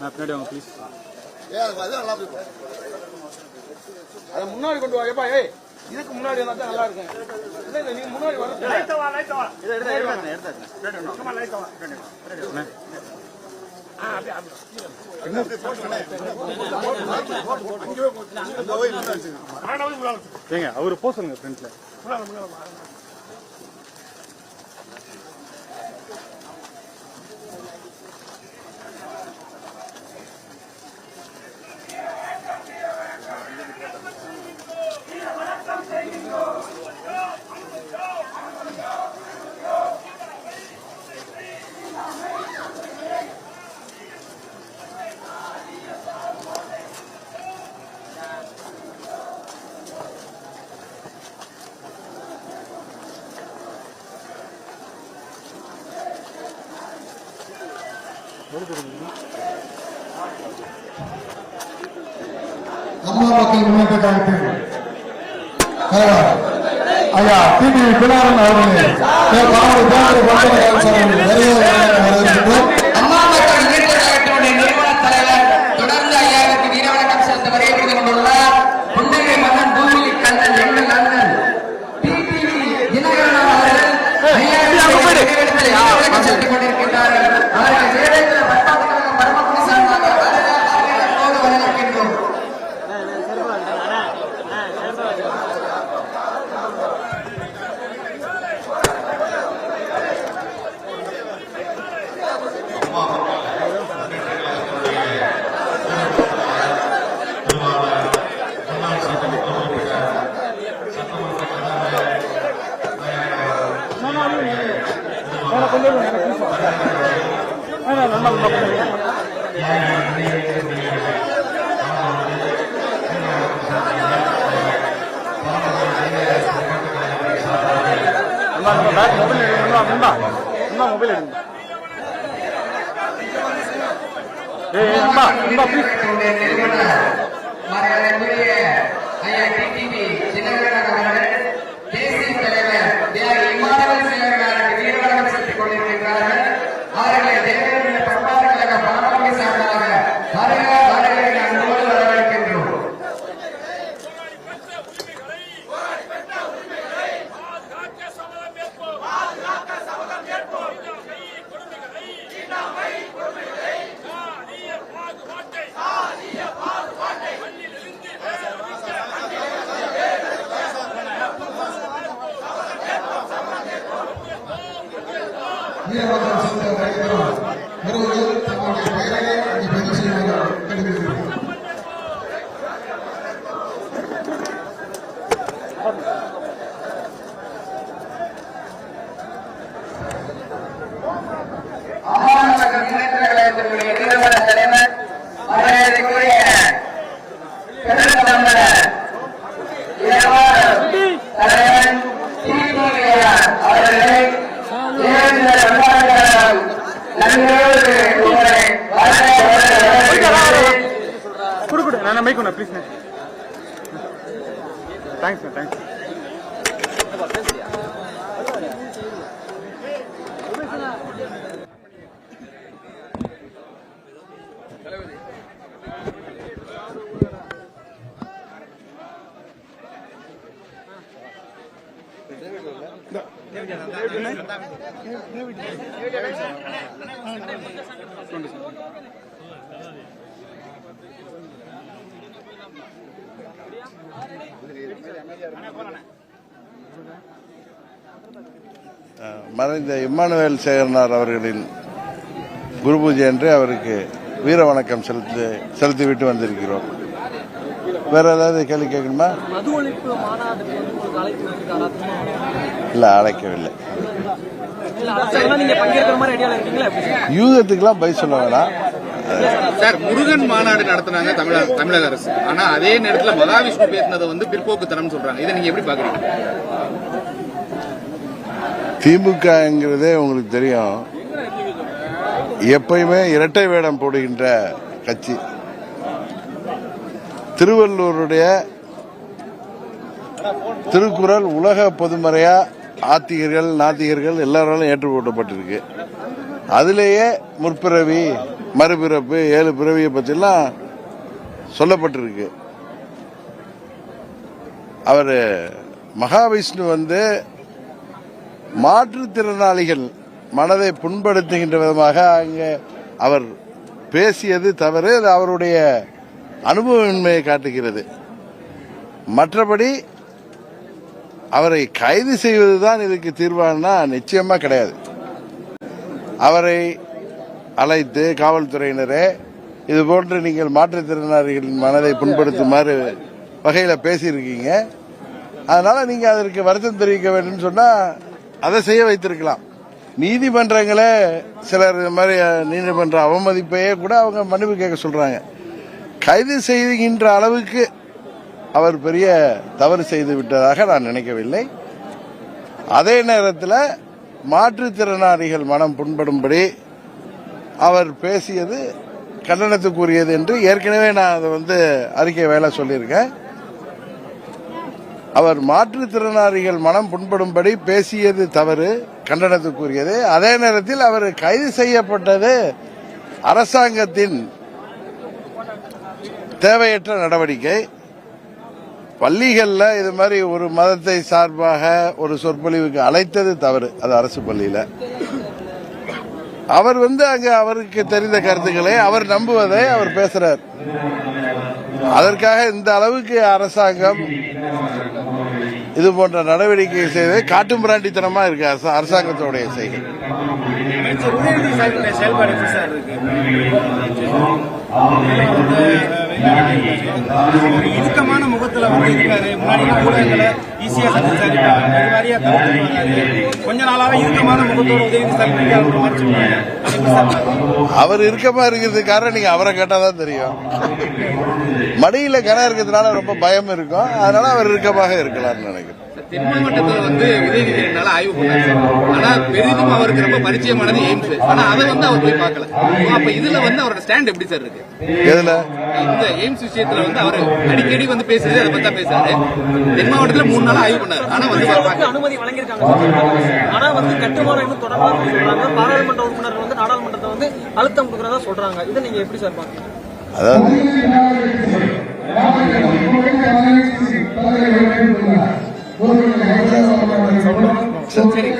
நான் பின்னாடி வாங்க ப்ளீஸ் ஏ அது முன்னாடி கொண்டு வா ஏப்பா ஏய் இதுக்கு முன்னாடி வந்தா தான் நல்லா இருக்கும் இல்ல இல்ல நீங்க முன்னாடி வர இதை எடுத்து எடுத்து எடுத்து மக்கள் முன்னேற்ற கழகத்தின் தலைவர் ஐயா டிடி பினாரன் அவர்களே பாவடி பேரவை பந்தன ஏய் ஏய், அண்ணா அண்ணா ப்ளீஸ் ವೀರಭದ್ರಸಿಂಗ ರೈತರು ಬರುವುದು ತಮಗೆ ಬೇರೆಯೇ ಅಧಿಪತಿಸುವುದು ಕಡಿಮೆ Thank you. கொடு கொடு நான் மைக் ஒன்று ப்ளீஸ் தேங்க்ஸ் தேங்க்ஸ் மறைந்த இம்மானுவேல் சேகரனார் அவர்களின் குரு பூஜை என்று அவருக்கு வீர வணக்கம் செலுத்தி செலுத்திவிட்டு வந்திருக்கிறோம். வேற ஏதாவது கேள்வி கேட்கணுமா? இல்லை அழைக்கவில்லை. யூகத்துக்கெல்லாம் பதில் சொல்ல வேணாம். சார் முருகன் மாநாடு நடத்துனாங்க தமிழக தமிழக அரசு. ஆனா அதே நேரத்துல மகாவிஷ்ணு பேசினதை வந்து பிற்போக்குத்தனம் சொல்றாங்க. இதை நீங்க எப்படி பாக்குறீங்க? திமுகங்கிறதே உங்களுக்கு தெரியும். எப்பயுமே இரட்டை வேடம் போடுகின்ற கட்சி. திருவள்ளூருடைய திருக்குறள் உலக பொதுமறையா ஆத்திகர்கள் நாத்திகர்கள் எல்லாராலும் ஏற்றுக்கொள்ளப்பட்டிருக்கு. அதிலேயே முற்பிறவி மறுபிறப்பு ஏழு பிறவியை பற்றிலாம் சொல்லப்பட்டிருக்கு. அவர் மகாவிஷ்ணு வந்து மாற்றுத்திறனாளிகள் மனதை புண்படுத்துகின்ற விதமாக அங்கே அவர் பேசியது தவறு அது அவருடைய அனுபவமின்மையை காட்டுகிறது. மற்றபடி அவரை கைது செய்வதுதான் இதுக்கு தீர்வானா நிச்சயமா கிடையாது. அவரை அழைத்து காவல்துறையினரே இது போன்று நீங்கள் மாற்றுத்திறனாளிகளின் மனதை புண்படுத்துமாறு வகையில் பேசியிருக்கீங்க. அதனால நீங்கள் அதற்கு வருத்தம் தெரிவிக்க வேண்டும் சொன்னா அதை செய்ய வைத்திருக்கலாம். நீதிமன்றங்களை சிலர் இது மாதிரி நீதிமன்ற அவமதிப்பையே கூட அவங்க மன்னிப்பு கேட்க சொல்றாங்க. கைது செய்கின்ற அளவுக்கு அவர் பெரிய தவறு செய்து விட்டதாக நான் நினைக்கவில்லை. அதே நேரத்தில் மாற்றுத்திறனாளிகள் மனம் புண்படும்படி அவர் பேசியது கண்டனத்துக்குரியது என்று ஏற்கனவே நான் அதை வந்து அறிக்கை வேலை சொல்லியிருக்கேன். அவர் மாற்றுத்திறனாளிகள் மனம் புண்படும்படி பேசியது தவறு கண்டனத்துக்குரியது. அதே நேரத்தில் அவர் கைது செய்யப்பட்டது அரசாங்கத்தின் தேவையற்ற நடவடிக்கை. பள்ளிகளில் இது மாதிரி ஒரு மதத்தை சார்பாக ஒரு சொற்பொழிவுக்கு அழைத்தது தவறு. அது அரசு பள்ளியில். அவர் வந்து அங்கே அவருக்கு தெரிந்த கருத்துக்களை அவர் நம்புவதை அவர் பேசுறார். அதற்காக இந்த அளவுக்கு அரசாங்கம் இது போன்ற நடவடிக்கை செய்வது காட்டுமிராண்டித்தனமா இருக்கு அரச- அரசாங்கத்தோடைய செய்கை. செயல்பாடு ஒரு இறுக்கமான முகத்துல வந்து இருக்காரு முன்னாடி ஊடகங்களை ஈஸியா சந்திச்சாரு வெகு கொஞ்ச நாளாவே இறுக்கமான முகத்தோட உதவி அவர் இறுக்கமா இருக்கிறதுக்கு காரணம் நீங்க அவரை கேட்டாதான் தெரியும். மடியில கனம் இருக்கிறதுனால ரொம்ப பயம் இருக்கும். அதனால அவர் இறுக்கமாக இருக்கலாம்னு நினைக்கிறேன். தென் மாவட்டத்தில் வந்து உதயநிதி ரெண்டு ஆய்வு பண்ணாரு சார். ஆனா பெரிதும் அவருக்கு ரொம்ப பரிச்சயமானது எய்ம்ஸ். ஆனா அதை வந்து அவர் போய் பார்க்கல. அப்ப இதுல வந்து அவரோட ஸ்டாண்ட் எப்படி சார் இருக்கு? எதுல? இந்த எய்ம்ஸ் விஷயத்துல வந்து அவர் அடிக்கடி வந்து பேசுறது அதை பத்தி தான் பேசுறாரு. தென் மாவட்டத்துல மூணு நாள் ஆய்வு பண்ணாரு. ஆனா வந்து. அனுமதி வழங்கியிருக்காங்க. ஆனா வந்து கட்டுமானம் இன்னும் தொடர்பாக சொல்றாங்க. பாராளுமன்ற உறுப்பினர் வந்து நாடாளுமன்றத்தை வந்து அழுத்தம் கொடுக்கறதா சொல்றாங்க. இதை நீங்க எப்படி சார் பாக்குறீங்க அதாவது சரி